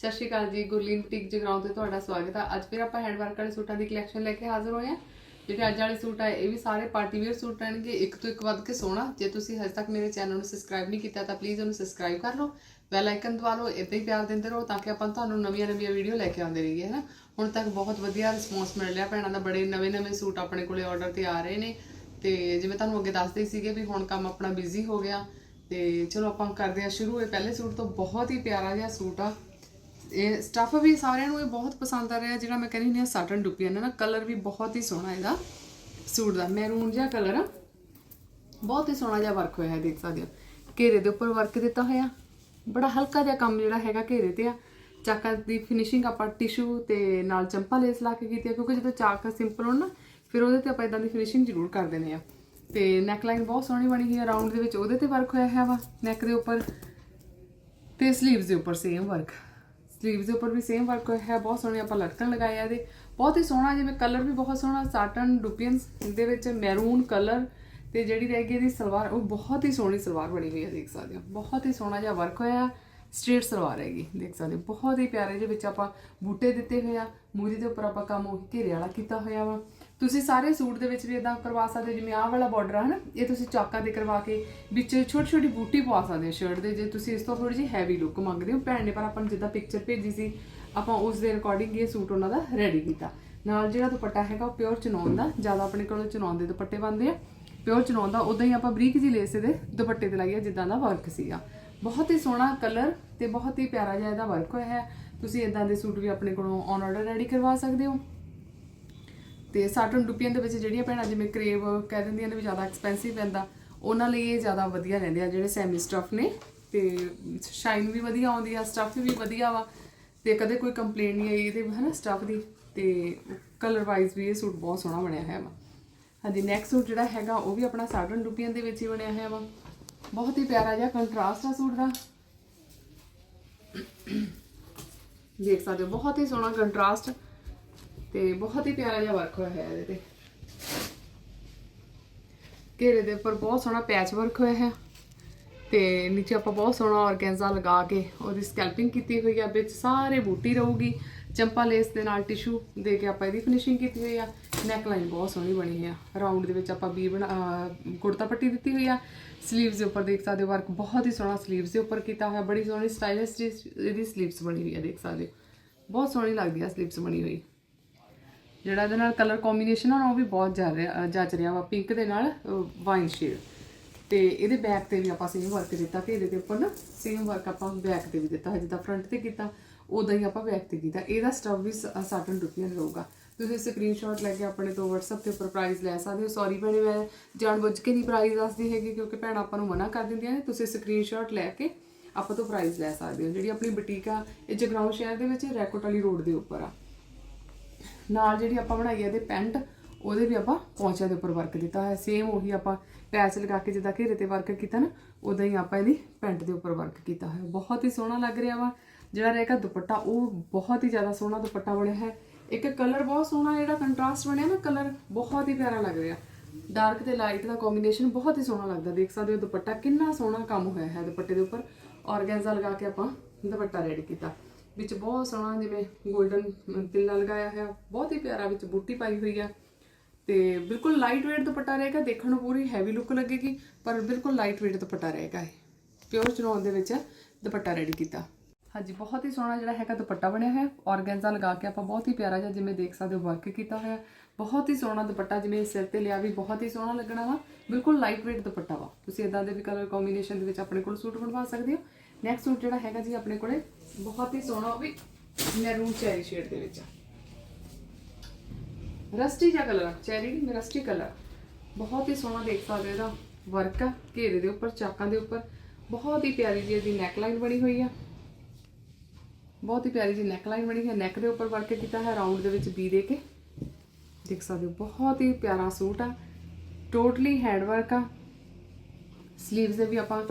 ਸਤਿ ਸ਼੍ਰੀ ਅਕਾਲ ਜੀ, ਗੁਰਲੀਨ ਟਿਕ ਜਗਰਾਉਂ ਤੇ ਤੁਹਾਡਾ ਸਵਾਗਤ ਹੈ ਅੱਜ ਫਿਰ ਆਪਾਂ ਹੈਂਡਵਰਕ ਵਾਲੇ ਸੂਟਾਂ ਦੀ ਕਲੈਕਸ਼ਨ ਲੈ ਕੇ ਹਾਜ਼ਰ ਹੋਏ ਹਾਂ ਜਿਹੜੇ ਅੱਜ ਵਾਲੇ ਸੂਟ ਆ, ਇਹ ਵੀ ਸਾਰੇ ਪਾਰਟੀ ਵੇਅਰ ਸੂਟ ਰਹਿਣਗੇ, ਇੱਕ ਤੋਂ ਇੱਕ ਵੱਧ ਕੇ ਸੋਹਣਾ। ਜੇ ਤੁਸੀਂ ਹਜੇ ਤੱਕ ਮੇਰੇ ਚੈਨਲ ਨੂੰ ਸਬਸਕ੍ਰਾਈਬ ਨਹੀਂ ਕੀਤਾ, ਤਾਂ ਪਲੀਜ਼ ਉਹਨੂੰ ਸਬਸਕ੍ਰਾਈਬ ਕਰ ਲਓ। ਬੈਲ ਆਈਕਨ ਦਬਾ ਲਓ ਇਦਾਂ ਹੀ ਪਿਆਰ ਦਿੰਦੇ ਰਹੋ, ਤਾਂ ਕਿ ਆਪਾਂ ਤੁਹਾਨੂੰ ਨਵੀਆਂ ਨਵੀਆਂ ਵੀਡੀਓ ਲੈ ਕੇ ਆਉਂਦੇ ਰਹੀਏ ਹੈ ਨਾ ਹੁਣ ਤੱਕ ਬਹੁਤ ਵਧੀਆ ਰਿਸਪੌਂਸ ਮਿਲ ਰਿਹਾ ਭੈਣਾਂ ਦਾ, ਬੜੇ ਨਵੇਂ ਨਵੇਂ ਸੂਟ ਆਪਣੇ ਕੋਲੇ ਆਰਡਰ ਤੇ ਆ ਰਹੇ ਨੇ। ਤੇ ਜਿਵੇਂ ਤੁਹਾਨੂੰ ਅੱਗੇ ਦੱਸਦੇ ਸੀਗੇ ਵੀ ਹੁਣ ਕੰਮ ਆਪਣਾ ਬਿਜ਼ੀ ਹੋ ਗਿਆ, ਤੇ ਚਲੋ ਆਪਾਂ ਕਰਦੇ ਆ ਸ਼ੁਰੂ। ਇਹ ਪਹਿਲੇ ਸੂਟ ਤੋਂ ਬਹੁਤ ਹੀ ਪਿਆਰਾ ਜਿਹਾ ਸੂਟ ਆ। ਇਹ ਸਟਫ ਵੀ ਸਾਰਿਆਂ ਨੂੰ ਇਹ ਬਹੁਤ ਪਸੰਦ ਆ ਰਿਹਾ, ਜਿਹੜਾ ਮੈਂ ਕਹਿੰਦੀ ਹੁੰਦੀ ਆ ਸਾਟਨ ਡੁਪੀਆ ਨਾ ਕਲਰ ਵੀ ਬਹੁਤ ਹੀ ਸੋਹਣਾ ਇਹਦਾ, ਸੂਟ ਦਾ ਮੈਰੂਨ ਜਿਹਾ ਕਲਰ ਆ। ਬਹੁਤ ਹੀ ਸੋਹਣਾ ਜਿਹਾ ਵਰਕ ਹੋਇਆ ਹੈ ਦੇਖ ਸਕਦੇ ਹੋ। ਘੇਰੇ ਦੇ ਉੱਪਰ ਵਰਕ ਦਿੱਤਾ ਹੋਇਆ। ਬੜਾ ਹਲਕਾ ਜਿਹਾ ਕੰਮ ਜਿਹੜਾ ਹੈਗਾ ਘੇਰੇ ਤੇ ਆ। ਚਾਕਾ ਦੀ ਫਿਨਿਸ਼ਿੰਗ ਆਪਾਂ ਟਿਸ਼ੂ ਤੇ ਨਾਲ ਚੰਪਾ ਲੇਸ ਲਾ ਕੇ ਕੀਤੀ ਆ, ਕਿਉਂਕਿ ਜਦੋਂ ਚਾਕ ਸਿੰਪਲ ਹੋਣ ਨਾ, ਫਿਰ ਉਹਦੇ ਤੇ ਆਪਾਂ ਇਦਾਂ ਦੀ ਫਿਨਿਸ਼ਿੰਗ ਜ਼ਰੂਰ ਕਰ ਦਿੰਦੇ ਆ। ਤੇ ਨੈਕ ਲਾਈਨ ਬਹੁਤ ਸੋਹਣੀ ਬਣੀ ਹੋਈ ਆ ਰਾਉਂਡ ਦੇ ਵਿੱਚ ਉਹਦੇ ਤੇ ਵਰਕ ਹੋਇਆ ਹੈ ਵਾ ਨੈਕ ਦੇ ਉੱਪਰ ਤੇ ਸਲੀਵਸ ਦੇ ਉੱਪਰ ਸੇਮ ਵਰਕ ਸਲੀਵਸ ਦੇ ਉੱਪਰ ਵੀ ਸੇਮ ਵਰਕ ਹੋਇਆ ਹੈ, ਬਹੁਤ ਸੋਹਣੇ ਆਪਾਂ ਲਟਕਣ ਲਗਾਏ ਆ ਇਹਦੇ। ਬਹੁਤ ਹੀ ਸੋਹਣਾ, ਜਿਵੇਂ ਕਲਰ ਵੀ ਬਹੁਤ ਸੋਹਣਾ ਸਾਟਨ ਡੁਪੀਅਨਸ ਦੇ ਵਿੱਚ ਮੈਰੂਨ ਕਲਰ ਤੇ ਜਿਹੜੀ ਰਹਿ ਗਈ ਇਹਦੀ ਸਲਵਾਰ, ਉਹ ਬਹੁਤ ਹੀ ਸੋਹਣੀ ਸਲਵਾਰ ਬਣੀ ਹੋਈ ਹੈ ਦੇਖ ਸਕਦੇ ਹੋ। ਬਹੁਤ ਹੀ ਸੋਹਣਾ ਜਿਹਾ ਵਰਕ ਹੋਇਆ ਸਟ੍ਰੇਟ ਸਲਵਾਰ ਹੈਗੀ, ਦੇਖ ਸਕਦੇ ਹੋ। ਬਹੁਤ ਹੀ ਪਿਆਰੇ ਜਿਹੇ ਵਿੱਚ ਆਪਾਂ ਬੂਟੇ ਦਿੱਤੇ ਹੋਏ ਆ ਮੂਰੀ ਦੇ ਉੱਪਰ ਆਪਾਂ ਕੰਮ ਉਹ ਘੇਰੇ ਵਾਲਾ ਕੀਤਾ ਹੋਇਆ ਵਾ। ਤੁਸੀਂ ਸਾਰੇ ਸੂਟ ਦੇ ਵਿੱਚ ਵੀ ਇਦਾਂ ਕਰਵਾ ਸਕਦੇ ਹੋ, ਜਿਵੇਂ ਆਹ ਵਾਲਾ ਬਾਰਡਰ ਹੈ ਨਾ ਇਹ ਤੁਸੀਂ ਚਾਕਾਂ ਦੇ ਕਰਵਾ ਕੇ ਵਿੱਚ ਛੋਟੀ ਛੋਟੀ ਬੂਟੀ ਪਵਾ ਸਕਦੇ ਹੋ ਸ਼ਰਟ ਦੇ, ਜੇ ਤੁਸੀਂ ਇਸ ਤੋਂ ਥੋੜੀ ਜਿਹੀ ਹੈਵੀ ਲੁੱਕ ਮੰਗਦੇ ਹੋ, ਭੈਣ ਨੇ ਪਰ ਆਪਾਂ ਨੂੰ ਜਿੱਦਾਂ ਪਿਕਚਰ ਭੇਜੀ ਸੀ, ਆਪਾਂ ਉਸ ਦੇ ਅਕੋਰਡਿੰਗ ਇਹ ਸੂਟ ਉਹਨਾਂ ਦਾ ਰੈਡੀ ਕੀਤਾ। ਨਾਲ ਜਿਹੜਾ ਦੁਪੱਟਾ ਹੈਗਾ ਉਹ ਪਿਓਰ ਚਨੌਨ ਦਾ, ਜ਼ਿਆਦਾ ਆਪਣੇ ਕੋਲ ਚਨੌਨ ਦੇ ਦੁਪੱਟੇ ਬਣਦੇ ਆ। ਪਿਓਰ ਚਨੌਨ ਦਾ ਉਦਾਂ ਹੀ ਆਪਾਂ ਬਰੀਕ ਜੀ ਲੇਸ ਦੇ ਦੁਪੱਟੇ ਤੇ ਲਾਈਆ ਜਿੱਦਾਂ ਦਾ ਵਰਕ ਸੀਗਾ। ਬਹੁਤ ਹੀ ਸੋਹਣਾ ਕਲਰ ਤੇ ਬਹੁਤ ਹੀ ਪਿਆਰਾ ਜਿਹਾ ਇਹਦਾ ਵਰਕ ਹੋਇਆ ਹੈ। ਤੁਸੀਂ ਇਦਾਂ ਦੇ ਸੂਟ ਵੀ ਆਪਣੇ ਕੋਲੋਂ ਔਨ ਆਰਡਰ ਰੈਡੀ ਕਰਵਾ ਸਕਦੇ ਹੋ। ਤੇ ਸਾਟਨ ਡੁਪੀਆਂ ਦੇ ਵਿੱਚ ਜਿਹੜੀਆਂ ਭੈਣਾਂ, ਜਿਵੇਂ ਕਰੇਵ ਕਹਿ ਦਿੰਦੀਆਂ ਨੇ ਵੀ ਜ਼ਿਆਦਾ ਐਕਸਪੈਂਸਿਵ ਪੈਂਦਾ, ਉਹਨਾਂ ਲਈ ਇਹ ਜ਼ਿਆਦਾ ਵਧੀਆ ਰਹਿੰਦੇ ਆ ਜਿਹੜੇ ਸੈਮੀ ਸਟਫ ਨੇ ਤੇ ਸ਼ਾਈਨ ਵੀ ਵਧੀਆ ਆਉਂਦੀ ਆ ਸਟਫ ਵੀ ਵਧੀਆ ਵਾ ਤੇ ਕਦੇ ਕੋਈ ਕੰਪਲੇਂਟ ਨਹੀਂ ਆਈ ਇਹਦੇ, ਹਨਾ ਸਟਫ ਦੀ ਤੇ ਕਲਰ ਵਾਈਜ਼ ਵੀ ਇਹ ਸੂਟ ਬਹੁਤ ਸੋਹਣਾ ਬਣਿਆ ਹੋਇਆ ਵਾ। ਹਾਂਜੀ ਨੈਕਸਟ ਸੂਟ ਜਿਹੜਾ ਹੈਗਾ, ਉਹ ਵੀ ਆਪਣਾ ਸਾਟਨ ਡੁਪੀਆਂ ਦੇ ਵਿੱਚ ਹੀ ਬਣਿਆ ਹੋਇਆ ਵਾ। ਬਹੁਤ ਹੀ ਪਿਆਰਾ ਜਿਹਾ ਕੰਟਰਾਸਟ ਆ ਸੂਟ ਦਾ। ਦੇਖ ਸਕਦੇ ਹੋ, ਬਹੁਤ ਹੀ ਸੋਹਣਾ ਕੰਟਰਾਸਟ ਤੇ ਬਹੁਤ ਹੀ ਪਿਆਰਾ ਜਿਹਾ ਵਰਕ ਹੋਇਆ ਹੈ ਇਹਦੇ ਤੇ। ਘੇਰੇ ਦੇ ਉੱਪਰ ਬਹੁਤ ਸੋਹਣਾ ਪੈਚ ਵਰਕ ਹੋਇਆ ਹੈ। ਤੇ ਨੀਚੇ ਆਪਾਂ ਬਹੁਤ ਸੋਹਣਾ ਔਰਗੈਂਜਾ ਲਗਾ ਕੇ ਉਹਦੀ ਸਕੈਲਪਿੰਗ ਕੀਤੀ ਹੋਈ ਆ, ਵਿੱਚ ਸਾਰੇ ਬੂਟੀ ਰਹੂਗੀ। ਚੰਪਾ ਲੇਸ ਦੇ ਨਾਲ ਟਿਸ਼ੂ ਦੇ ਕੇ ਆਪਾਂ ਇਹਦੀ ਫਿਨਿਸ਼ਿੰਗ ਕੀਤੀ ਹੋਈ ਆ। ਨੈਕ ਲਾਈਨ ਬਹੁਤ ਸੋਹਣੀ ਬਣੀ ਹੈ ਆ। ਰਾਉਂਡ ਦੇ ਵਿੱਚ ਆਪਾਂ ਵੀ ਬਣਾ ਕੁੜਤਾ ਪੱਟੀ ਦਿੱਤੀ ਹੋਈ ਆ। ਸਲੀਵਸ ਦੇ ਉੱਪਰ ਦੇਖ ਸਕਦੇ ਹੋ ਵਰਕ ਬਹੁਤ ਹੀ ਸੋਹਣਾ ਸਲੀਵਸ ਦੇ ਉੱਪਰ ਕੀਤਾ ਹੋਇਆ। ਬੜੀ ਸੋਹਣੀ ਸਟਾਈਲਿਸ਼ ਇਹਦੀ ਸਲੀਵਸ ਬਣੀ ਹੋਈ ਆ, ਦੇਖ ਸਕਦੇ ਹੋ। ਬਹੁਤ ਸੋਹਣੀ ਲੱਗਦੀ ਆ ਸਲੀਵਸ ਬਣੀ ਹੋਈ। ਜਿਹੜਾ ਇਹਦੇ ਨਾਲ ਕਲਰ ਕੰਬੀਨੇਸ਼ਨ ਆ ਨਾ, ਉਹ ਵੀ ਬਹੁਤ ਜਾ ਰਿਹਾ ਜੱਜ ਰਿਹਾ ਵਾ ਪਿੰਕ ਦੇ ਨਾਲ ਵਾਈਨ ਸ਼ੇਡ ਤੇ ਇਹਦੇ ਬੈਕ ਤੇ ਵੀ ਆਪਾਂ ਸੇਮ ਵਰਕ ਦਿੱਤਾ ਕਿ ਇਹਦੇ ਦੇ ਉੱਪਰ ਨਾ ਸੇਮ ਵਰਕ ਆਪਾਂ ਬੈਕ ਤੇ ਵੀ ਦਿੱਤਾ ਜਿੱਦਾਂ ਫਰੰਟ ਤੇ ਕੀਤਾ ਉਦਾਂ ਹੀ ਆਪਾਂ ਬੈਕ ਤੇ ਕੀਤਾ। ਇਹਦਾ ਸਟਫ ਵੀ ਸ- ਸਾਟਨ ਰੁਪਈਆ ਰਹੂਗਾ ਤੁਸੀਂ ਸਕਰੀਨਸ਼ਾਟ ਲੈ ਕੇ ਆਪਣੇ ਤੋਂ WhatsApp ਤੇ ਉੱਪਰ ਪ੍ਰਾਈਸ ਲੈ ਸਕਦੇ ਹੋ। ਸੌਰੀ ਭੈਣੇ, ਮੈਂ ਜਾਣਬੁੱਝ ਕੇ ਨਹੀਂ ਪ੍ਰਾਈਸ ਦੱਸਦੀ ਹੈਗੀ, ਕਿਉਂਕਿ ਭੈਣ ਆਪਾਂ ਨੂੰ ਮਨਾ ਕਰ ਦਿੰਦੀਆਂ ਨੇ। ਤੁਸੀਂ ਸਕਰੀਨਸ਼ਾਟ ਲੈ ਕੇ ਆਪਾਂ ਤੋਂ ਪ੍ਰਾਈਸ ਲੈ ਸਕਦੇ ਹੋ। ਜਿਹੜੀ ਆਪਣੀ ਬੁਟੀਕ ਆ, ਇਹ ਜਗਰਾਉਂ ਸ਼ਹਿਰ ਦੇ ਵਿੱਚ, ਰੈਕੋਟ ਵਾਲੀ ਰੋਡ ਦੇ ਉੱਪਰ ਆ। ਨਾਲ ਜਿਹੜੀ ਆਪਾਂ ਬਣਾਈ ਹੈ ਇਹਦੇ ਪੈਂਟ, ਉਹਦੇ ਵੀ ਆਪਾਂ ਪੌਂਚਿਆਂ ਦੇ ਉੱਪਰ ਵਰਕ ਦਿੱਤਾ ਹੈ ਸੇਮ ਉਹੀ ਆਪਾਂ ਪੈਚ ਲਗਾ ਕੇ ਜਿੱਦਾਂ ਘੇਰੇ ਤੇ ਵਰਕ ਕੀਤਾ ਨਾ ਉਦਾਂ ਹੀ ਆਪਾਂ ਇਹਦੀ ਪੈਂਟ ਦੇ ਉੱਪਰ ਵਰਕ ਕੀਤਾ ਹੋਇਆ। ਬਹੁਤ ਹੀ ਸੋਹਣਾ ਲੱਗ ਰਿਹਾ ਵਾ। ਜਿਹੜਾ ਰਹੇਗਾ ਦੁਪੱਟਾ, ਉਹ ਬਹੁਤ ਹੀ ਜ਼ਿਆਦਾ ਸੋਹਣਾ ਦੁਪੱਟਾ ਬਣਿਆ ਹੈ। ਇੱਕ ਕਲਰ ਬਹੁਤ ਸੋਹਣਾ ਜਿਹੜਾ ਕੰਟਰਾਸਟ ਬਣਿਆ ਨਾ ਕਲਰ ਬਹੁਤ ਹੀ ਪਿਆਰਾ ਲੱਗ ਰਿਹਾ। ਡਾਰਕ ਤੇ ਲਾਈਟ ਦਾ ਕੰਬੀਨੇਸ਼ਨ ਬਹੁਤ ਹੀ ਸੋਹਣਾ ਲੱਗਦਾ। ਦੇਖ ਸਕਦੇ ਹੋ ਦੁਪੱਟਾ ਕਿੰਨਾ ਸੋਹਣਾ ਕੰਮ ਹੋਇਆ ਹੈ ਦੁਪੱਟੇ ਦੇ ਉੱਪਰ। ਔਰਗੈਂਜਾ ਲਗਾ ਕੇ ਆਪਾਂ ਦੁਪੱਟਾ ਰੈਡੀ ਕੀਤਾ। ਵਿੱਚ ਬਹੁਤ ਸੋਹਣਾ ਜਿਵੇਂ 골ਡਨ ਤਿੱਲਾ ਲਗਾਇਆ ਹੋਇਆ, ਬਹੁਤ ਹੀ ਪਿਆਰਾ ਵਿੱਚ ਬੂਟੀ ਪਾਈ ਹੋਈ ਆ। ਤੇ ਬਿਲਕੁਲ ਲਾਈਟ weight ਦੁਪੱਟਾ ਰਹੇਗਾ, ਦੇਖਣ ਨੂੰ ਪੂਰੀ ਹੈਵੀ ਲੁੱਕ ਲੱਗੇਗੀ, ਪਰ ਬਿਲਕੁਲ ਲਾਈਟ weight ਦੁਪੱਟਾ ਰਹੇਗਾ ਇਹ। ਪਿਓਰ ਚਨੌਨ ਦੇ ਵਿੱਚ ਦੁਪੱਟਾ ਰੈਡੀ ਕੀਤਾ। ਹਾਂਜੀ, ਬਹੁਤ ਹੀ ਸੋਹਣਾ ਜਿਹੜਾ ਹੈਗਾ ਦੁਪੱਟਾ ਬਣਿਆ ਹੋਇਆ। ਆਰਗੈਂਜ਼ਾ ਲਗਾ ਕੇ ਆਪਾਂ ਬਹੁਤ ਹੀ ਪਿਆਰਾ ਜਿਹਾ ਜਿਵੇਂ ਦੇਖ ਸਕਦੇ ਹੋ ਵਰਕ ਕੀਤਾ ਹੋਇਆ। ਬਹੁਤ ਹੀ ਸੋਹਣਾ ਦੁਪੱਟਾ ਜਿਵੇਂ ਸਿਰ ਤੇ ਲਿਆ ਵੀ ਬਹੁਤ ਹੀ ਸੋਹਣਾ ਲੱਗਣਾ ਵਾ। ਬਿਲਕੁਲ ਲਾਈਟ weight ਦੁਪੱਟਾ ਵਾ। ਤੁਸੀਂ ਇਦਾਂ ਦੇ ਵੀ ਕਲਰ ਕੰਬੀਨੇਸ਼ਨ ਦੇ ਵਿੱਚ ਆਪਣੇ ਕੋਲ ਸੂਟ ਬਣਵਾ ਸਕਦੇ ਹੋ। ਨੈਕਸਟ ਸੂਟ ਜਿਹੜਾ ਹੈਗਾ ਜੀ ਆਪਣੇ ਕੋਲੇ ਬਹੁਤ ਹੀ ਸੋਹਣਾ ਉਹ ਵੀ ਮੈਰੂਨ ਚੈਰੀ ਸ਼ੇਡ ਦੇ ਵਿੱਚ ਆ। ਰਸਟੀ ਜਿਹਾ ਕਲਰ ਚੈਰੀ ਨਹੀਂ ਰਸਟੀ ਕਲਰ ਬਹੁਤ ਹੀ ਸੋਹਣਾ ਦੇਖ ਸਕਦੇ ਹੋ ਇਹਦਾ ਵਰਕ ਆ, ਘੇਰੇ ਦੇ ਉੱਪਰ, ਚਾਕਾਂ ਦੇ ਉੱਪਰ। ਬਹੁਤ ਹੀ ਪਿਆਰੀ ਜਿਹੀ ਇਹਦੀ ਨੈਕਲਾਈਨ ਬਣੀ ਹੋਈ ਆ। ਬਹੁਤ ਹੀ ਪਿਆਰੀ ਜਿਹੀ ਨੈਕਲਾਈਨ ਬਣੀ ਹੈ ਨੈਕ ਦੇ ਉੱਪਰ ਵਰਕ ਕੀਤਾ ਹੈ ਰਾਉਂਡ ਦੇ ਵਿੱਚ ਬੀ ਦੇ ਕੇ। ਦੇਖ ਸਕਦੇ ਹੋ, ਬਹੁਤ ਹੀ ਪਿਆਰਾ ਸੂਟ ਆ। ਟੋਟਲੀ ਹੈਂਡ ਵਰਕ ਆ। ਸਲੀਵਸ ਦੇ ਵੀ ਆਪਾਂ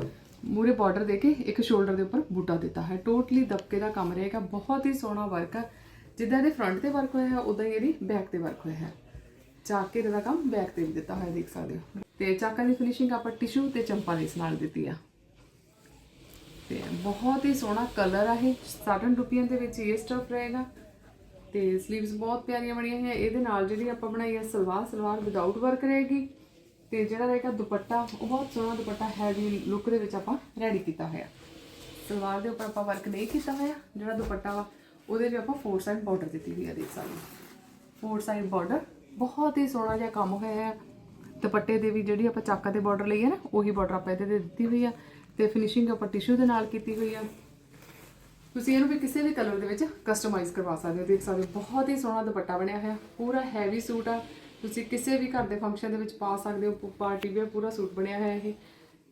ਮੂਰੇ ਬਾਰਡਰ ਦੇ ਕੇ ਇੱਕ ਸ਼ੋਲਡਰ ਦੇ ਉੱਪਰ ਬੂਟਾ ਦਿੱਤਾ ਹੈ। ਟੋਟਲੀ ਦਬਕੇ ਦਾ ਕੰਮ ਰਹੇਗਾ ਬਹੁਤ ਹੀ ਸੋਹਣਾ ਵਰਕ ਆ। ਜਿੱਦਾਂ ਇਹਦੇ ਫਰੰਟ ਤੇ ਵਰਕ ਹੋਇਆ ਹੈ ਉਦਾਂ ਹੀ ਇਹਦੀ ਬੈਕ ਤੇ ਵਰਕ ਹੋਇਆ ਹੈ। ਚਾਕੇ ਦਾ ਕੰਮ ਬੈਕ ਤੇ ਵੀ ਦਿੱਤਾ ਹੋਇਆ, ਦੇਖ ਸਕਦੇ ਹੋ। ਤੇ ਚਾਕਾਂ ਦੀ ਫਿਨਿਸ਼ਿੰਗ ਆਪਾਂ ਟਿਸ਼ੂ ਤੇ ਚੰਪਾ ਲੇਸ ਨਾਲ ਦਿੱਤੀ ਆ। ਤੇ ਬਹੁਤ ਹੀ ਸੋਹਣਾ ਕਲਰ ਆ ਇਹ। ਸਾਟਨ ਰੁਪਈਆਂ ਦੇ ਵਿੱਚ ਇਹ ਸਟਫ ਰਹੇਗਾ। ਤੇ 슬ੀਵਸ ਬਹੁਤ ਪਿਆਰੀਆਂ ਬਣੀਆਂ ਹੈ ਇਹਦੇ ਨਾਲ ਜਿਹੜੀ ਆਪਾਂ ਬਣਾਈ ਹੈ ਸਲਵਾਰ ਸਲਵਾਰ ਵਿਦਆਊਟ ਵਰਕ ਰਹੇਗੀ। ਤੇ ਜਿਹੜਾ ਰਹੇਗਾ ਦੁਪੱਟਾ, ਉਹ ਬਹੁਤ ਸੋਹਣਾ ਦੁਪੱਟਾ ਹੈਵੀ ਲੁੱਕ ਦੇ ਵਿੱਚ ਆਪਾਂ ਰੈਡੀ ਕੀਤਾ ਹੋਇਆ। ਸਲਵਾਰ ਦੇ ਉੱਪਰ ਆਪਾਂ ਵਰਕ ਨਹੀਂ ਕੀਤਾ ਹੋਇਆ, ਜਿਹੜਾ ਦੁਪੱਟਾ ਵਾ, ਉਹਦੇ ਵੀ ਆਪਾਂ ਫੋਰ ਸਾਈਡ ਬਾਰਡਰ ਦਿੱਤੀ ਹੋਈ ਆ ਦੇਖ ਸਕਦੇ ਹੋ। ਫੋਰ ਸਾਈਡ ਬਾਰਡਰ ਬਹੁਤ ਹੀ ਸੋਹਣਾ ਜਿਹਾ ਕੰਮ ਹੋਇਆ ਹੈ। ਦੁਪੱਟੇ ਦੇ ਵੀ ਜਿਹੜੀ ਆਪਾਂ ਚਾਕਾ ਦੇ ਬਾਰਡਰ ਲਈ ਹੈ ਨਾ, ਉਹੀ ਬਾਰਡਰ ਆਪਾਂ ਇਹਦੇ ਤੇ ਦਿੱਤੀ ਹੋਈ ਆ ਤੇ ਫਿਨਿਸ਼ਿੰਗ ਆਪਾਂ ਟਿਸ਼ੂ ਦੇ ਨਾਲ ਕੀਤੀ ਹੋਈ ਆ। ਤੁਸੀਂ ਇਹਨੂੰ ਵੀ ਕਿਸੇ ਵੀ ਕਲਰ ਦੇ ਵਿੱਚ ਕਸਟਮਾਈਜ਼ ਕਰਵਾ ਸਕਦੇ ਹੋ, ਦੇਖ ਸਕਦੇ ਹੋ। ਬਹੁਤ ਹੀ ਸੋਹਣਾ ਦੁਪੱਟਾ ਬਣਿਆ ਹੋਇਆ, ਪੂਰਾ ਹੈਵੀ ਸੂਟ ਆ। ਤੁਸੀਂ ਕਿਸੇ ਵੀ ਘਰ ਦੇ ਫੰਕਸ਼ਨ ਦੇ ਵਿੱਚ ਪਾ ਸਕਦੇ ਹੋ ਪਾਰਟੀ ਵੇਅਰ ਪੂਰਾ ਸੂਟ ਬਣਿਆ ਹੋਇਆ ਇਹ।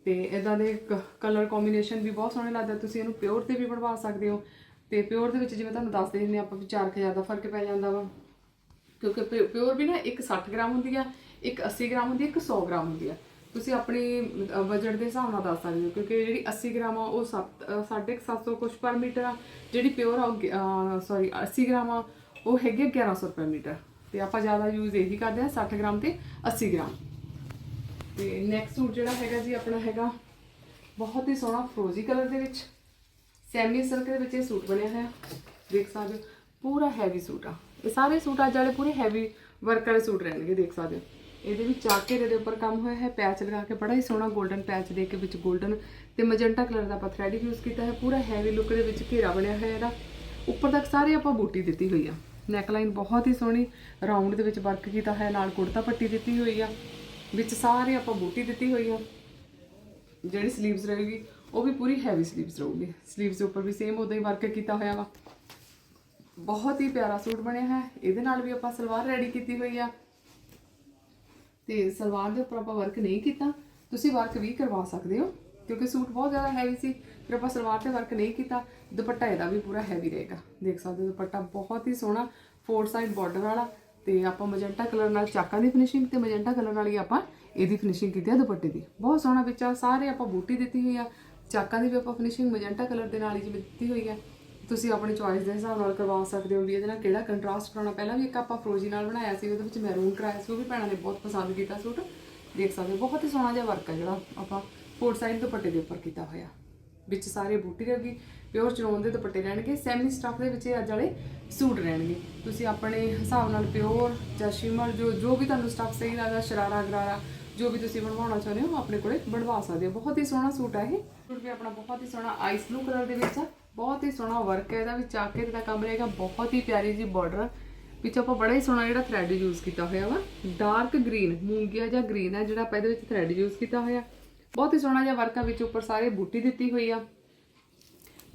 ਤੇ ਇਦਾਂ ਦੇ ਕਲਰ ਕੰਬੀਨੇਸ਼ਨ ਵੀ ਬਹੁਤ ਸੋਹਣੇ ਲੱਗਦੇ ਤੁਸੀਂ ਇਹਨੂੰ ਪਿਓਰ ਤੇ ਵੀ ਬਣਵਾ ਸਕਦੇ ਹੋ। ਤੇ ਪਿਓਰ ਦੇ ਵਿੱਚ ਜਿਵੇਂ ਤੁਹਾਨੂੰ ਦੱਸਦੇ ਹੁੰਦੇ ਆਪਾਂ ਵੀ 4000 ਦਾ ਫ਼ਰਕ ਪੈ ਜਾਂਦਾ ਵਾ। ਕਿਉਂਕਿ ਪਿਓਰ ਵੀ ਨਾ ਇੱਕ 60 ਗ੍ਰਾਮ ਹੁੰਦੀ ਆ, ਇੱਕ 80 ਗ੍ਰਾਮ ਹੁੰਦੀ ਆ, ਇੱਕ 100 ਗ੍ਰਾਮ ਹੁੰਦੀ ਆ। ਤੁਸੀਂ ਆਪਣੀ ਬਜਟ ਦੇ ਹਿਸਾਬ ਨਾਲ ਦੱਸ ਸਕਦੇ ਹੋ। ਕਿਉਂਕਿ ਜਿਹੜੀ 80 ਗ੍ਰਾਮ ਆ, ਉਹ 750 ਕੁਛ ਪਰ ਮੀਟਰ ਆ। ਜਿਹੜੀ ਪਿਓਰ ਆ ਸੌਰੀ 80 ਗ੍ਰਾਮ ਆ, ਉਹ ਹੈਗੀ ਆ 1100 ਰੁਪਏ ਮੀਟਰ। ਤੇ ਆਪਾਂ ਜ਼ਿਆਦਾ ਯੂਜ਼ ਇਹੀ ਕਰਦੇ ਹਾਂ 60 ਗ੍ਰਾਮ ਤੇ 80 ਗ੍ਰਾਮ। ਤੇ ਨੈਕਸਟ ਸੂਟ ਜਿਹੜਾ ਹੈਗਾ ਜੀ, ਆਪਣਾ ਹੈਗਾ ਬਹੁਤ ਹੀ ਸੋਹਣਾ ਫਰੋਜ਼ੀ ਕਲਰ ਦੇ ਵਿੱਚ। ਸੈਮੀ ਸਿਲਕ ਦੇ ਵਿੱਚ ਇਹ ਸੂਟ ਬਣਿਆ ਹੋਇਆ। ਦੇਖ ਸਕਦੇ ਹੋ, ਪੂਰਾ ਹੈਵੀ ਸੂਟ ਆ। ਇਹ ਸਾਰੇ ਸੂਟ ਅੱਜ ਵਾਲੇ ਪੂਰੇ ਹੈਵੀ ਵਰਕ ਵਾਲੇ ਸੂਟ ਰਹਿਣਗੇ, ਦੇਖ ਸਕਦੇ ਹੋ। ਇਹਦੇ ਵਿੱਚ ਚਾਕ ਘੇਰੇ ਦੇ ਉੱਪਰ ਕੰਮ ਹੋਇਆ ਹੈ ਪੈਚ ਲਗਾ ਕੇ, ਬੜਾ ਹੀ ਸੋਹਣਾ 골ਡਨ ਪੈਚ ਦੇ ਕੇ ਵਿੱਚ 골ਡਨ ਤੇ ਮਜੰਟਾ ਕਲਰ ਦਾ ਆਪਾਂ ਥ੍ਰੈਡ ਯੂਜ਼ ਕੀਤਾ ਹੈ। ਪੂਰਾ ਹੈਵੀ ਲੁੱਕ ਦੇ ਵਿੱਚ ਘੇਰਾ ਬਣਿਆ ਹੋਇਆ ਇਹਦਾ। ਉੱਪਰ ਤੱਕ ਸਾਰੇ ਆਪਾਂ ਬੂਟੀ ਦਿੱਤੀ ਹੋਈ ਆ। ਨੈਕ ਲਾਈਨ ਬਹੁਤ ਹੀ ਸੋਹਣੀ ਰਾਉਂਡ ਦੇ ਵਿੱਚ ਵਰਕ ਕੀਤਾ ਹੈ ਨਾਲ ਕੁੜਤਾ ਪੱਟੀ ਦਿੱਤੀ ਹੋਈ ਆ, ਵਿੱਚ ਸਾਰੇ ਆਪਾਂ ਬੂਟੀ ਦਿੱਤੀ ਹੋਈ ਆ। ਜਿਹੜੀ ਸਲੀਵਸ ਰਹੇਗੀ, ਉਹ ਵੀ ਪੂਰੀ ਹੈਵੀ ਸਲੀਵਸ ਰਹੂਗੀ। ਸਲੀਵਸ ਦੇ ਉੱਪਰ ਵੀ ਸੇਮ ਉਦਾਂ ਹੀ ਵਰਕ ਕੀਤਾ ਹੋਇਆ ਵਾ। ਬਹੁਤ ਹੀ ਪਿਆਰਾ ਸੂਟ ਬਣਿਆ ਹੈ। ਇਹਦੇ ਨਾਲ ਵੀ ਆਪਾਂ ਸਲਵਾਰ ਰੈਡੀ ਕੀਤੀ ਹੋਈ ਆ। ਤੇ ਸਲਵਾਰ ਦੇ ਉੱਪਰ ਆਪਾਂ ਵਰਕ ਨਹੀਂ ਕੀਤਾ। ਤੁਸੀਂ ਵਰਕ ਵੀ ਕਰਵਾ ਸਕਦੇ ਹੋ। ਕਿਉਂਕਿ ਸੂਟ ਬਹੁਤ ਜ਼ਿਆਦਾ ਹੈਵੀ ਸੀ, ਫਿਰ ਆਪਾਂ ਸਲਵਾਰ ਤੇ ਵਰਕ ਨਹੀਂ ਕੀਤਾ, ਦੁਪੱਟਾ ਇਹਦਾ ਵੀ ਪੂਰਾ ਹੈਵੀ ਰਹੇਗਾ। ਦੇਖ ਸਕਦੇ ਹੋ, ਦੁਪੱਟਾ ਬਹੁਤ ਹੀ ਸੋਹਣਾ ਫੋਰ ਸਾਈਡ ਬਾਰਡਰ ਵਾਲਾ ਤੇ ਆਪਾਂ ਮਜੰਟਾ ਕਲਰ ਨਾਲ ਚਾਕਾਂ ਦੀ ਫਿਨਿਸ਼ਿੰਗ ਤੇ ਮਜੰਟਾ ਕਲਰ ਨਾਲ ਹੀ ਆਪਾਂ ਇਹਦੀ ਫਿਨਿਸ਼ਿੰਗ ਕੀਤੀ ਆ ਦੁਪੱਟੇ ਦੀ। ਬਹੁਤ ਸੋਹਣਾ ਵਿੱਚ ਆ, ਸਾਰੇ ਆਪਾਂ ਬੂਟੀ ਦਿੱਤੀ ਹੋਈ ਆ, ਚਾਕਾਂ ਦੀ ਵੀ ਆਪਾਂ ਫਿਨਿਸ਼ਿੰਗ ਮਜੰਟਾ ਕਲਰ ਦੇ ਨਾਲ ਹੀ ਦਿੱਤੀ ਹੋਈ ਆ। ਤੁਸੀਂ ਆਪਣੀ ਚੁਆਇਸ ਦੇ ਹਿਸਾਬ ਨਾਲ ਕਰਵਾ ਸਕਦੇ ਹੋ ਵੀ ਇਹਦੇ ਨਾਲ ਕਿਹੜਾ ਕੰਟਰਾਸਟ ਕਰਾਉਣਾ ਪਹਿਲਾਂ ਵੀ ਇੱਕ ਆਪਾਂ ਫਰੋਜੀ ਨਾਲ ਬਣਾਇਆ ਸੀ, ਉਹਦੇ ਵਿੱਚ ਮੈਰੂਨ ਕਰਾਇਆ ਸੀ, ਉਹ ਵੀ ਭੈਣਾਂ ਨੇ ਬਹੁਤ ਪਸੰਦ ਕੀਤਾ ਸੂਟ। ਦੇਖ ਸਕਦੇ ਹੋ, ਬਹੁਤ ਹੀ ਸੋਹਣਾ ਜਿਹਾ ਵਰਕ ਹੈ ਜਿਹੜਾ ਆਪਾਂ ਫੋਰ ਸਾਈਡ ਦੁਪੱਟੇ ਦੇ ਉੱਪਰ ਕੀਤਾ ਹੋਇਆ। ਵਿੱਚ ਸਾਰੇ ਬੂਟੀ ਰਹੇਗੀ ਪਿਓਰ ਚਰੋਨ ਦੇ ਦੁਪੱਟੇ ਰਹਿਣਗੇ ਸੈਮੀ ਸਟਫ ਦੇ ਵਿੱਚ ਇਹ ਅੱਜ ਵਾਲੇ ਸੂਟ ਰਹਿਣਗੇ। ਤੁਸੀਂ ਆਪਣੇ ਹਿਸਾਬ ਨਾਲ ਪਿਓਰ ਜਾਂ ਸ਼ਿਮਰ ਜੋ ਜੋ ਵੀ ਤੁਹਾਨੂੰ ਸਟਫ ਸਹੀ ਲੱਗਦਾ, ਸ਼ਰਾਰਾ ਗਰਾਰਾ, ਜੋ ਵੀ ਤੁਸੀਂ ਬਣਵਾਉਣਾ ਚਾਹੁੰਦੇ ਹੋ, ਆਪਣੇ ਕੋਲੇ ਬਣਵਾ ਸਕਦੇ ਹੋ। ਬਹੁਤ ਹੀ ਸੋਹਣਾ ਸੂਟ ਹੈ ਇਹ। ਸੂਟ ਵੀ ਆਪਣਾ ਬਹੁਤ ਹੀ ਸੋਹਣਾ ਆਈਸ ਬਲੂ ਕਲਰ ਦੇ ਵਿੱਚ ਆ। ਬਹੁਤ ਹੀ ਸੋਹਣਾ ਵਰਕ ਹੈ ਇਹਦਾ, ਵੀ ਚਾਕੇ ਦਾ ਕੰਮ ਰਹੇਗਾ। ਬਹੁਤ ਹੀ ਪਿਆਰੀ ਜੀ ਬਾਰਡਰ ਵਿੱਚ ਆਪਾਂ ਬੜਾ ਹੀ ਸੋਹਣਾ ਜਿਹੜਾ ਥ੍ਰੈਡ ਯੂਜ਼ ਕੀਤਾ ਹੋਇਆ ਵਾ। ਡਾਰਕ ਗ੍ਰੀਨ ਮੂੰਗੀਆ ਜਾਂ ਗ੍ਰੀਨ ਹੈ ਜਿਹੜਾ ਆਪਾਂ ਇਹਦੇ ਵਿੱਚ ਥ੍ਰੈਡ ਯੂਜ਼ ਕੀਤਾ ਹੋਇਆ। ਬਹੁਤ ਹੀ ਸੋਹਣਾ ਜਿਹਾ ਵਰਕ ਆ, ਵਿੱਚ ਉੱਪਰ ਸਾਰੇ ਬੂਟੀ ਦਿੱਤੀ ਹੋਈ ਆ।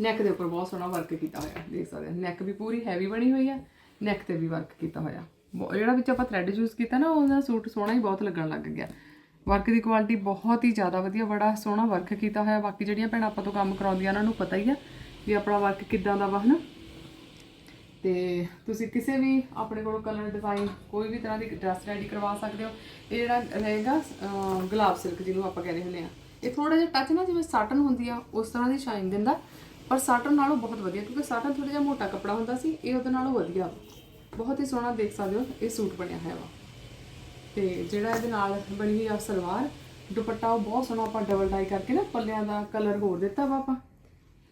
ਨੈਕ ਦੇ ਉੱਪਰ ਬਹੁਤ ਸੋਹਣਾ ਵਰਕ ਕੀਤਾ ਹੋਇਆ, ਦੇਖ ਸਕਦੇ ਹੋ। ਨੈਕ ਵੀ ਪੂਰੀ ਹੈਵੀ ਬਣੀ ਹੋਈ ਆ ਨੈਕ ਤੇ ਵੀ ਵਰਕ ਕੀਤਾ ਹੋਇਆ। ਬਹੁ- ਜਿਹੜਾ ਵਿੱਚ ਆਪਾਂ ਥ੍ਰੈਡ ਯੂਜ਼ ਕੀਤਾ ਨਾ, ਉਹਦਾ ਸੂਟ ਸੋਹਣਾ ਹੀ ਬਹੁਤ ਲੱਗਣ ਲੱਗ ਗਿਆ। ਵਰਕ ਦੀ ਕੁਆਲਿਟੀ ਬਹੁਤ ਹੀ ਜ਼ਿਆਦਾ ਵਧੀਆ, ਬੜਾ ਸੋਹਣਾ ਵਰਕ ਕੀਤਾ ਹੋਇਆ। ਬਾਕੀ ਜਿਹੜੀਆਂ ਭੈਣਾਂ ਆਪਾਂ ਤੋਂ ਕੰਮ ਕਰਾਉਂਦੀਆਂ, ਉਹਨਾਂ ਨੂੰ ਪਤਾ ਹੀ ਆ ਵੀ ਆਪਣਾ ਵਰਕ ਕਿੱਦਾਂ ਦਾ ਵਾ, ਹਨਾ? ਤੇ ਤੁਸੀਂ ਕਿਸੇ ਵੀ ਆਪਣੇ ਕੋਲ ਕਲਰ ਡਿਜ਼ਾਈਨ ਕੋਈ ਵੀ ਤਰ੍ਹਾਂ ਦੀ ਡਰੈਸ ਰੈਡੀ ਕਰਵਾ ਸਕਦੇ ਹੋ। ਇਹ ਜਿਹੜਾ ਰਹੇਗਾ ਗੁਲਾਬ ਸਿਲਕ ਜਿਹਨੂੰ ਆਪਾਂ ਕਹਿੰਦੇ ਹੁੰਦੇ ਆ ਇਹ ਥੋੜਾ ਜਿਹਾ ਟੱਚ ਨਾ ਜਿਵੇਂ ਸਾਟਨ ਹੁੰਦੀ ਆ, ਉਸ ਤਰ੍ਹਾਂ ਦੀ ਸ਼ਾਈਨ ਦਿੰਦਾ। ਪਰ ਸਾਟਨ ਨਾਲੋਂ ਬਹੁਤ ਵਧੀਆ, ਕਿਉਂਕਿ ਸਾਟਨ ਥੋੜਾ ਜਿਹਾ ਮੋਟਾ ਕੱਪੜਾ ਹੁੰਦਾ ਸੀ, ਇਹ ਉਹਦੇ ਨਾਲੋਂ ਵਧੀਆ। ਬਹੁਤ ਹੀ ਸੋਹਣਾ ਦੇਖ ਸਕਦੇ ਹੋ, ਇਹ ਸੂਟ ਬਣਿਆ ਹੋਇਆ ਵਾ। ਤੇ ਜਿਹੜਾ ਇਹਦੇ ਨਾਲ ਬਣੀ ਹੋਈ ਆ ਸਲਵਾਰ, ਦੁਪੱਟਾ ਉਹ ਬਹੁਤ ਸੋਹਣਾ ਆਪਾਂ ਡਬਲ ਡਾਈ ਕਰਕੇ ਨਾ ਪੱਲਿਆਂ ਦਾ ਕਲਰ ਹੋਰ ਦਿੱਤਾ ਵਾ ਆਪਾਂ।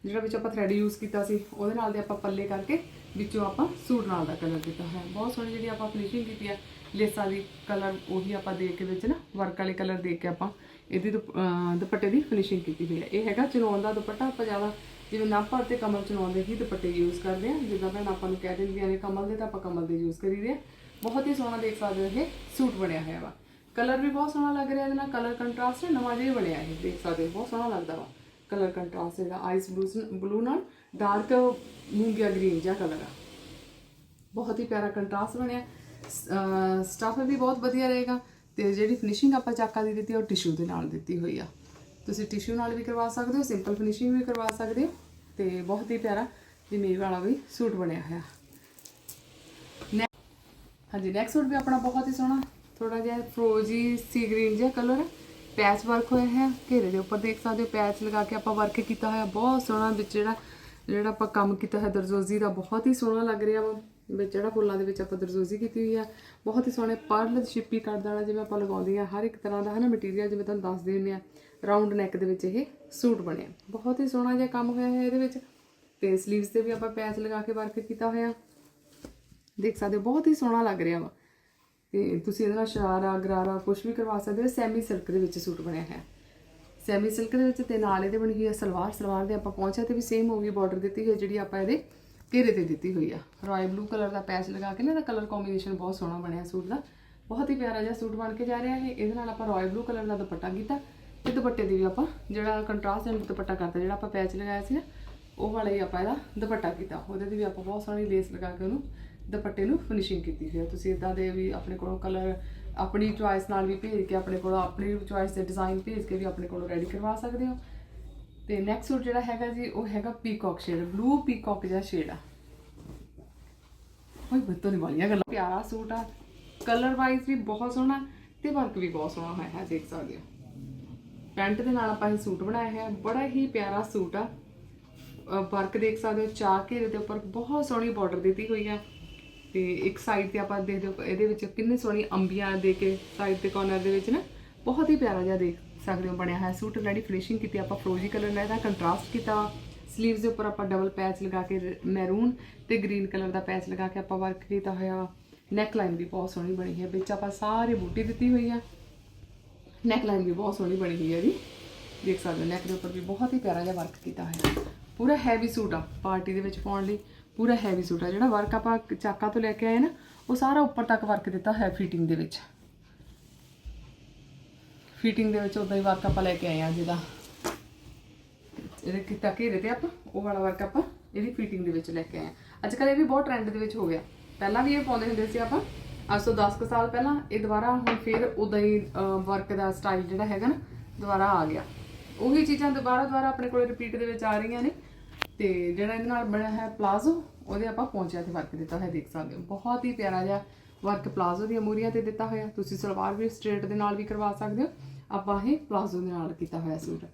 ਜਿਹੜਾ ਵਿੱਚ ਆਪਾਂ ਥ੍ਰੈਡ ਯੂਜ਼ ਕੀਤਾ ਸੀ, ਉਹਦੇ ਨਾਲ ਦੇ ਆਪਾਂ ਪੱਲੇ ਕਰਕੇ ਵਿੱਚੋਂ ਆਪਾਂ ਸੂਟ ਨਾਲ ਦਾ ਕਲਰ ਦਿੱਤਾ ਹੋਇਆ। ਬਹੁਤ ਸੋਹਣੀ ਜਿਹੜੀ ਆਪਾਂ ਫਿਨਿਸ਼ਿੰਗ ਕੀਤੀ ਆ, ਲੇਸਾਂ ਦੀ ਕਲਰ ਉਹੀ ਆਪਾਂ ਦੇ ਕੇ ਵਿੱਚ ਨਾ ਵਰਕ ਵਾਲੇ ਕਲਰ ਦੇ ਕੇ ਆਪਾਂ ਇਹਦੀ ਦੁਪ- ਦੁਪੱਟੇ ਦੀ ਫਿਨਿਸ਼ਿੰਗ ਕੀਤੀ ਹੋਈ ਹੈ ਇਹ ਹੈਗਾ ਚਨੌਨ ਦਾ ਦੁਪੱਟਾ, ਆਪਾਂ ਜ਼ਿਆਦਾ ਜਿਵੇਂ ਨਾਪਰ ਤੇ ਕਮਲ ਚਨੌਨ ਦੇ ਹੀ ਦੁਪੱਟੇ ਯੂਜ਼ ਕਰਦੇ ਆ। ਜਿੱਦਾਂ ਭੈਣ ਆਪਾਂ ਨੂੰ ਕਹਿ ਦਿੰਦੀਆਂ ਨੇ ਕਮਲ ਦੇ ਤਾਂ ਆਪਾਂ ਕਮਲ ਦੇ ਯੂਜ਼ ਕਰੀਦੇ ਆ। ਬਹੁਤ ਹੀ ਸੋਹਣਾ ਦੇਖ ਸਕਦੇ ਹੋ ਇਹ ਸੂਟ ਬਣਿਆ ਹੋਇਆ ਵਾ। ਕਲਰ ਵੀ ਬਹੁਤ ਸੋਹਣਾ ਲੱਗ ਰਿਹਾ ਇਹਦੇ ਨਾਲ। ਕਲਰ ਕੰਟਰਾਸਟ ਨਵਾਂ ਜਿਹਾ ਬਣਿਆ ਇਹ, ਦੇਖ ਸਕਦੇ ਹੋ, ਬਹੁਤ ਸੋਹਣਾ ਲੱਗਦਾ ਵਾ। ਕਲਰ ਕੰਟਰਾਸਟ ਇਹਦਾ ਆਈਸ ਬਲੂ ਬਲੂ ਨਾਲ ਡਾਰਕ ਮੂੰਗੀਆ ਗ੍ਰੀਨ ਜਿਹਾ ਕਲਰ ਆ। ਬਹੁਤ ਹੀ ਪਿਆਰਾ ਕੰਟਰਾਸਟ ਬਣਿਆ। ਸਟਫ ਵੀ ਬਹੁਤ ਵਧੀਆ ਰਹੇਗਾ ਤੇ ਜਿਹੜੀ ਫਿਨਿਸ਼ਿੰਗ ਆਪਾਂ ਚਾਕਾ ਦੀ ਦਿੱਤੀ ਉਹ ਟਿਸ਼ੂ ਦੇ ਨਾਲ ਦਿੱਤੀ ਹੋਈ ਆ। ਤੁਸੀਂ ਟਿਸ਼ੂ ਨਾਲ ਵੀ ਕਰਵਾ ਸਕਦੇ ਹੋ ਸਿੰਪਲ ਫਿਨਿਸ਼ਿੰਗ ਵੀ ਕਰਵਾ ਸਕਦੇ ਹੋ ਤੇ ਬਹੁਤ ਹੀ ਪਿਆਰਾ ਜਿਵੇਂ ਵਾਲਾ ਵੀ ਸੂਟ ਬਣਿਆ ਹੋਇਆ। ਨੇ- ਹਾਂਜੀ ਨੈਕਸਟ ਸੂਟ ਵੀ ਆਪਣਾ ਬਹੁਤ ਹੀ ਸੋਹਣਾ ਥੋੜਾ ਜਿਹਾ ਫਰੋਜੀ ਸੀ ਗ੍ਰੀਨ ਜਿਹਾ ਕਲਰ ਪੈਚ ਵਰਕ ਹੋਇਆ ਹੈ, ਘੇਰੇ ਦੇ ਉੱਪਰ ਦੇਖ ਸਕਦੇ ਹੋ ਪੈਚ ਲਗਾ ਕੇ ਆਪਾਂ ਵਰਕ ਕੀਤਾ ਹੋਇਆ, ਬਹੁਤ ਸੋਹਣਾ ਵਿੱਚ ਜਿਹੜਾ ਜਿਹੜਾ ਆਪਾਂ ਕੰਮ ਕੀਤਾ ਹੈ ਦਰਜ਼ੋਜ਼ੀ ਦਾ, ਬਹੁਤ ਹੀ ਸੋਹਣਾ ਲੱਗ ਰਿਹਾ ਵਾ। ਵਿੱਚ ਜਿਹੜਾ ਫੁੱਲਾਂ ਦੇ ਵਿੱਚ ਆਪਾਂ ਦਰਜ਼ੋਜ਼ੀ ਕੀਤੀ ਹੋਈ ਆ, ਬਹੁਤ ਹੀ ਸੋਹਣੇ ਪਰਲ ਸ਼ਿਪੀ ਕਰਦਾ ਵਾਲਾ ਜਿਵੇਂ ਆਪਾਂ ਲਗਾਉਂਦੇ ਆ, ਹਰ ਇੱਕ ਤਰ੍ਹਾਂ ਦਾ ਹੈ ਨਾ ਮਟੀਰੀਅਲ ਜਿਵੇਂ ਤੁਹਾਨੂੰ ਦੱਸਦੇ ਹੁੰਦੇ ਆ ਰਾਉਂਡ ਨੈਕ ਦੇ ਵਿੱਚ ਇਹ ਸੂਟ ਬਣਿਆ। ਬਹੁਤ ਹੀ ਸੋਹਣਾ ਜਿਹਾ ਕੰਮ ਹੋਇਆ ਹੈ ਇਹਦੇ ਵਿੱਚ। ਤੇ ਸਲੀਵਸ ਤੇ ਵੀ ਆਪਾਂ ਪੈਚ ਲਗਾ ਕੇ ਵਰਕ ਕੀਤਾ ਹੋਇਆ। ਦੇਖ ਸਕਦੇ ਹੋ, ਬਹੁਤ ਹੀ ਸੋਹਣਾ ਲੱਗ ਰਿਹਾ ਵਾ। ਤੇ ਤੁਸੀਂ ਇਹਦੇ ਨਾਲ ਸ਼ਰਾਰਾ, ਗਰਾਰਾ ਕੁਝ ਵੀ ਕਰਵਾ ਸਕਦੇ ਹੋ ਸੈਮੀ ਸਿਲਕ ਦੇ ਵਿੱਚ ਸੂਟ ਬਣਿਆ ਹੈ ਸੈਮੀ ਸਿਲਕ ਦੇ ਵਿੱਚ ਤੇ ਨਾਲ ਇਹਦੇ ਬਣੀ ਹੋਈ ਹੈ ਸਲਵਾਰ ਸਲਵਾਰ ਦੇ ਆਪਾਂ ਪਹੁੰਚਿਆ ਤੇ ਵੀ ਸੇਮ ਹੋ ਗਈ ਬਾਰਡਰ ਦਿੱਤੀ ਹੋਈ ਜਿਹੜੀ ਆਪਾਂ ਇਹਦੇ ਘੇਰੇ ਤੇ ਦਿੱਤੀ ਹੋਈ ਆ। ਰਾਇਲ ਬਲੂ ਕਲਰ ਦਾ ਪੈਚ ਲਗਾ ਕੇ ਨਾ ਇਹਦਾ ਕਲਰ ਕੰਬੀਨੇਸ਼ਨ ਬਹੁਤ ਸੋਹਣਾ ਬਣਿਆ ਸੂਟ ਦਾ। ਬਹੁਤ ਹੀ ਪਿਆਰਾ ਜਿਹਾ ਸੂਟ ਬਣ ਕੇ ਜਾ ਰਿਹਾ ਹੈ ਇਹਦੇ ਨਾਲ ਆਪਾਂ ਰਾਇਲ ਬਲੂ ਕਲਰ ਦਾ ਦੁਪੱਟਾ ਕੀਤਾ ਤੇ ਦੁਪੱਟੇ ਦੀ ਵੀ ਆਪਾਂ ਜਿਹੜਾ ਕੰਟਰਾਸਟ ਨਾਲ ਦੁਪੱਟਾ ਕਰਤਾ, ਜਿਹੜਾ ਆਪਾਂ ਪੈਚ ਲਗਾਇਆ ਸੀ ਨਾ, ਉਹ ਵਾਲਾ ਹੀ ਆਪਾਂ ਇਹਦਾ ਦੁਪੱਟਾ ਕੀਤਾ। ਉਹਦੇ ਤੇ ਵੀ ਆਪਾਂ ਬਹੁਤ ਸੋਹਣੀ ਲੇਸ ਲਗਾ ਕੇ ਉਹਨੂੰ ਦੁਪੱਟੇ ਨੂੰ ਫਿਨਿਸ਼ਿੰਗ ਕੀਤੀ ਹੋਈ ਹੈ ਤੁਸੀਂ ਇਦਾਂ ਦੇ ਵੀ ਆਪਣੇ ਕੋਲੋਂ ਕਲਰ ਆਪਣੀ ਚੁਆਇਸ ਨਾਲ ਵੀ ਭੇਜ ਕੇ ਆਪਣੇ ਕੋਲੋਂ ਆਪਣੀ ਚੁਆਇਸ ਦੇ ਡਿਜ਼ਾਈਨ ਭੇਜ ਕੇ ਵੀ ਆਪਣੇ ਕੋਲੋਂ ਰੈਡੀ ਕਰਵਾ ਸਕਦੇ ਹੋ। ਤੇ ਨੈਕਸਟ ਸੂਟ ਜਿਹੜਾ ਹੈਗਾ ਜੀ, ਉਹ ਹੈਗਾ ਪੀਕੌਕ ਸ਼ੇਡ ਬਲੂ ਪੀਕੌਕ ਜਿਹਾ ਸ਼ੇਡ ਆ। ਓਏ ਬੱਤੋਂ ਨਹੀਂ ਵਾਲੀਆਂ ਗੱਲਾਂ। ਪਿਆਰਾ ਸੂਟ ਆ। ਕਲਰ ਵਾਈਜ਼ ਵੀ ਬਹੁਤ ਸੋਹਣਾ ਤੇ ਵਰਕ ਵੀ ਬਹੁਤ ਸੋਹਣਾ ਹੋਇਆ ਹੈ, ਦੇਖ ਸਕਦੇ ਹੋ। ਪੈਂਟ ਦੇ ਨਾਲ ਆਪਾਂ ਇਹ ਸੂਟ ਬਣਾਇਆ ਹੈ ਬੜਾ ਹੀ ਪਿਆਰਾ ਸੂਟ ਆ। ਵਰਕ ਦੇਖ ਸਕਦੇ ਹੋ, ਚਾਰ ਘੇਰੇ ਦੇ ਉੱਪਰ ਬਹੁਤ ਸੋਹਣੀ ਬਾਰਡਰ ਦਿੱਤੀ ਹੋਈ ਆ। ਤੇ ਇੱਕ ਸਾਈਡ ਤੇ ਆਪਾਂ ਦੇਖਦੇ ਹੋ ਇਹਦੇ ਵਿੱਚ ਕਿੰਨੇ ਸੋਹਣੀ ਅੰਬੀਆਂ ਦੇ ਕੇ ਸਾਈਡ ਤੇ ਕੋਰਨਰ ਦੇ ਵਿੱਚ ਨਾ, ਬਹੁਤ ਹੀ ਪਿਆਰਾ ਜਿਹਾ ਦੇਖ ਸਕਦੇ ਹੋ ਬਣਿਆ ਹੈ ਸੂਟ। ਰੈਡੀ ਫਿਨਿਸ਼ਿੰਗ ਕੀਤੀ, ਆਪਾਂ ਫਰੋਜ਼ੀ ਕਲਰ ਨਾਲ ਇਹਦਾ ਕੰਟਰਾਸਟ ਕੀਤਾ। ਸਲੀਵਸ ਦੇ ਉੱਪਰ ਆਪਾਂ ਡਬਲ ਪੈਚ ਲਗਾ ਕੇ ਮੈਰੂਨ ਤੇ ਗ੍ਰੀਨ ਕਲਰ ਦਾ ਪੈਚ ਲਗਾ ਕੇ ਆਪਾਂ ਵਰਕ ਕੀਤਾ ਹੋਇਆ। ਨੈਕ ਲਾਈਨ ਵੀ ਬਹੁਤ ਸੋਹਣੀ ਬਣੀ ਹੈ, ਵਿੱਚ ਆਪਾਂ ਸਾਰੇ ਬੂਟੀ ਦਿੱਤੀ ਹੋਈ ਆ। ਨੈਕ ਲਾਈਨ ਵੀ ਬਹੁਤ ਸੋਹਣੀ ਬਣੀ ਹੋਈ ਹੈ ਜੀ ਦੇਖ ਸਕਦੇ ਹੋ ਨੈਕ ਦੇ ਉੱਪਰ ਵੀ ਬਹੁਤ ਹੀ ਪਿਆਰਾ ਜਿਹਾ ਵਰਕ ਕੀਤਾ ਹੋਇਆ। ਪੂਰਾ ਹੈਵੀ ਸੂਟ ਆ ਪਾਰਟੀ ਦੇ ਵਿੱਚ ਪਾਉਣ ਲਈ। ਪੂਰਾ ਹੈਵੀ ਸੂਟ ਆ। ਜਿਹੜਾ ਵਰਕ ਆਪਾਂ ਚਾਕਾ ਤੋਂ ਲੈ ਕੇ ਆਏ ਨਾ, ਉਹ ਸਾਰਾ ਉੱਪਰ ਤੱਕ ਵਰਕ ਦਿੱਤਾ ਹੈ ਫਿਟਿੰਗ ਦੇ ਵਿੱਚ। ਫਿਟਿੰਗ ਦੇ ਵਿੱਚ ਉਦਾਂ ਹੀ ਵਰਕ ਆਪਾਂ ਲੈ ਕੇ ਆਏ ਆ ਜਿਹਦਾ ਇਹਦੇ ਕੀਤਾ ਘੇਰੇ ਤੇ ਆਪਾਂ, ਉਹ ਵਾਲਾ ਵਰਕ ਆਪਾਂ ਇਹਦੀ ਫਿਟਿੰਗ ਦੇ ਵਿੱਚ ਲੈ ਕੇ ਆਏ ਆ। ਅੱਜ ਕੱਲ੍ਹ ਇਹ ਵੀ ਬਹੁਤ ਟ੍ਰੈਂਡ ਦੇ ਵਿੱਚ ਹੋ ਗਿਆ। ਪਹਿਲਾਂ ਵੀ ਇਹ ਪਾਉਂਦੇ ਹੁੰਦੇ ਸੀ ਆਪਾਂ, ਅੱਜ ਤੋਂ 10 ਕੁ ਸਾਲ ਪਹਿਲਾਂ ਇਹ ਦੁਬਾਰਾ ਹੁਣ ਫਿਰ ਉਦਾਂ ਹੀ ਵਰਕ ਦਾ ਸਟਾਈਲ ਜਿਹੜਾ ਹੈਗਾ ਨਾ, ਦੁਬਾਰਾ ਆ ਗਿਆ। ਉਹੀ ਚੀਜ਼ਾਂ ਦੁਬਾਰਾ ਦੁਬਾਰਾ ਆਪਣੇ ਕੋਲ ਰਿਪੀਟ ਦੇ ਵਿੱਚ ਆ ਰਹੀਆਂ ਨੇ। ਤੇ ਜਿਹੜਾ ਇਹਦੇ ਨਾਲ ਬਣਿਆ ਹੈ ਪਲਾਜ਼ੋ, ਉਹਦੇ ਆਪਾਂ ਪਹੁੰਚਿਆ ਤੇ ਵਰਕ ਦਿੱਤਾ ਹੋਇਆ ਦੇਖ ਸਕਦੇ ਹੋ। ਬਹੁਤ ਹੀ ਪਿਆਰਾ ਜਿਹਾ ਵਰਕ ਪਲਾਜ਼ੋ ਦੀਆਂ ਮੂਰੀਆਂ ਤੇ ਦਿੱਤਾ ਹੋਇਆ। ਤੁਸੀਂ ਸਲਵਾਰ ਵੀ ਸਟ੍ਰੇਟ ਦੇ ਨਾਲ ਵੀ ਕਰਵਾ ਸਕਦੇ ਹੋ। ਆਪਾਂ ਇਹ ਪਲਾਜ਼ੋ ਦੇ ਨਾਲ ਕੀਤਾ ਹੋਇਆ ਸੂਟ।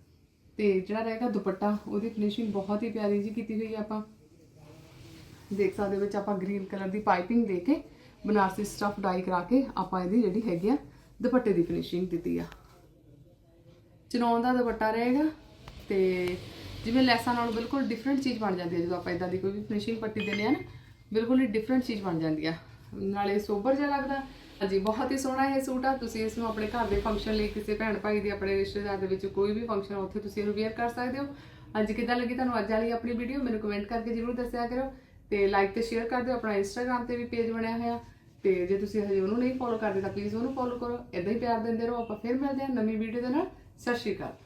ਤੇ ਜਿਹੜਾ ਰਹੇਗਾ ਦੁਪੱਟਾ, ਉਹਦੀ ਫਿਨਿਸ਼ਿੰਗ ਬਹੁਤ ਹੀ ਪਿਆਰੀ ਜੀ ਕੀਤੀ ਹੋਈ ਹੈ ਆਪਾਂ। ਦੇਖ ਸਕਦੇ ਹੋ ਵਿੱਚ ਆਪਾਂ ਗ੍ਰੀਨ ਕਲਰ ਦੀ ਪਾਈਪਿੰਗ ਦੇ ਕੇ ਬਨਾਰਸੀ ਸਟਫ ਡਾਈ ਕਰਾ ਕੇ ਆਪਾਂ ਇਹਦੀ ਜਿਹੜੀ ਹੈਗੀ ਆ ਦੁਪੱਟੇ ਦੀ ਫਿਨਿਸ਼ਿੰਗ ਦਿੱਤੀ ਆ। ਚਨੌਨ ਦਾ ਦੁਪੱਟਾ ਰਹੇਗਾ ਤੇ ਜਿਵੇਂ ਲੈਸਾਂ ਨਾਲ ਬਿਲਕੁਲ ਡਿਫਰੈਂਟ ਚੀਜ਼ ਬਣ ਜਾਂਦੀ ਹੈ, ਜਦੋਂ ਆਪਾਂ ਇਦਾਂ ਦੀ ਕੋਈ ਵੀ ਫਿਨਿਸ਼ਿੰਗ ਪੱਟੀ ਦਿੰਦੇ ਆ ਨਾ, ਬਿਲਕੁਲ ਹੀ ਡਿਫਰੈਂਟ ਚੀਜ਼ ਬਣ ਜਾਂਦੀ ਆ। ਨਾਲੇ ਸੋਬਰ ਜਿਹਾ ਲੱਗਦਾ। ਹਾਂਜੀ, ਬਹੁਤ ਹੀ ਸੋਹਣਾ ਇਹ ਸੂਟ ਆ। ਤੁਸੀਂ ਇਸ ਨੂੰ ਆਪਣੇ ਘਰ ਦੇ ਫੰਕਸ਼ਨ ਲਈ ਕਿਸੇ ਭੈਣ ਭਾਈ ਦੇ, ਆਪਣੇ ਰਿਸ਼ਤੇਦਾਰ ਦੇ ਵਿੱਚ ਕੋਈ ਵੀ ਫੰਕਸ਼ਨ ਉੱਥੇ ਤੁਸੀਂ ਇਹਨੂੰ ਵੇਅਰ ਕਰ ਸਕਦੇ ਹੋ। ਅੱਜ ਕਿੱਦਾਂ ਲੱਗੀ ਤੁਹਾਨੂੰ ਅੱਜ ਵਾਲੀ ਆਪਣੀ ਵੀਡੀਓ ਮੈਨੂੰ ਕਮੈਂਟ ਕਰਕੇ ਜਰੂਰ ਦੱਸਿਆ ਕਰੋ। ਤੇ ਲਾਈਕ ਤੇ ਸ਼ੇਅਰ ਕਰ ਦਿਓ। ਆਪਣਾ ਇੰਸਟਾਗ੍ਰam ਤੇ ਵੀ ਪੇਜ ਬਣਿਆ ਹੋਇਆ। ਤੇ ਜੇ ਤੁਸੀਂ ਹਜੇ ਉਹਨੂੰ ਨਹੀਂ ਫੋਲੋ ਕਰਦੇ, ਤਾਂ ਪਲੀਜ਼ ਉਹਨੂੰ ਫੋਲੋ ਕਰੋ। ਇਦਾਂ ਹੀ ਪਿਆਰ ਦਿੰਦੇ ਰਹੋ। ਆਪਾਂ ਫਿਰ ਮਿਲਦੇ ਹਾਂ ਨਵੀਂ ਵੀਡੀਓ ਦੇ ਨਾਲ। ਸਤਿ ਸ਼੍ਰੀ ਅਕਾਲ।